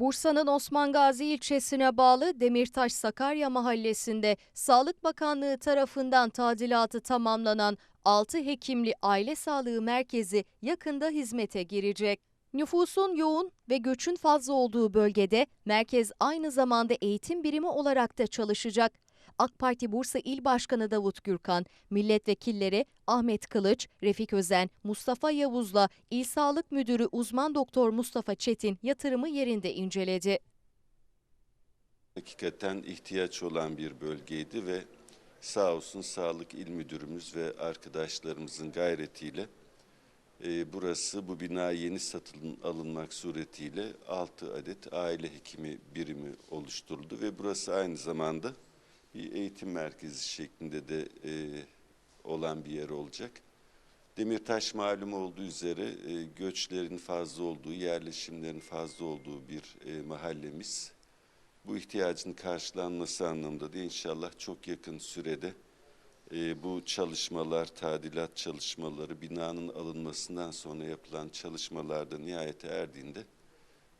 Bursa'nın Osman Gazi ilçesine bağlı Demirtaş Sakarya mahallesinde Sağlık Bakanlığı tarafından tadilatı tamamlanan 6 hekimli aile sağlığı merkezi yakında hizmete girecek. Nüfusun yoğun ve göçün fazla olduğu bölgede merkez aynı zamanda eğitim birimi olarak da çalışacak. AK Parti Bursa İl Başkanı Davut Gürkan, milletvekilleri Ahmet Kılıç, Refik Özen, Mustafa Yavuz'la İl Sağlık Müdürü uzman doktor Mustafa Çetin yatırımı yerinde inceledi. Hakikaten ihtiyaç olan bir bölgeydi ve sağ olsun Sağlık İl Müdürümüz ve arkadaşlarımızın gayretiyle e, burası bu bina yeni satın alınmak suretiyle 6 adet aile hekimi birimi oluşturuldu ve burası aynı zamanda bir eğitim merkezi şeklinde de e, olan bir yer olacak. Demirtaş malum olduğu üzere e, göçlerin fazla olduğu, yerleşimlerin fazla olduğu bir e, mahallemiz. Bu ihtiyacın karşılanması anlamında da inşallah çok yakın sürede e, bu çalışmalar, tadilat çalışmaları, binanın alınmasından sonra yapılan çalışmalarda nihayete erdiğinde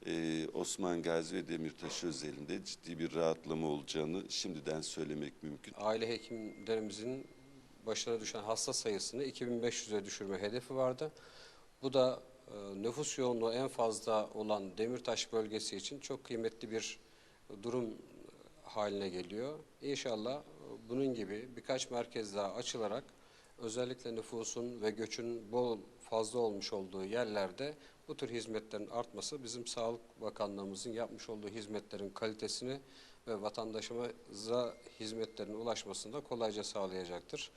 e, Osman Gazi ve Demirtaş özelinde ciddi bir rahatlama olacağını şimdiden söylemek mümkün. aile hekimlerimizin başına düşen hasta sayısını 2500'e düşürme hedefi vardı. Bu da e, nüfus yoğunluğu en fazla olan Demirtaş bölgesi için çok kıymetli bir durum haline geliyor. İnşallah e, bunun gibi birkaç merkez daha açılarak özellikle nüfusun ve göçün bol fazla olmuş olduğu yerlerde bu tür hizmetlerin artması bizim Sağlık Bakanlığımızın yapmış olduğu hizmetlerin kalitesini ve vatandaşımıza hizmetlerin ulaşmasını da kolayca sağlayacaktır.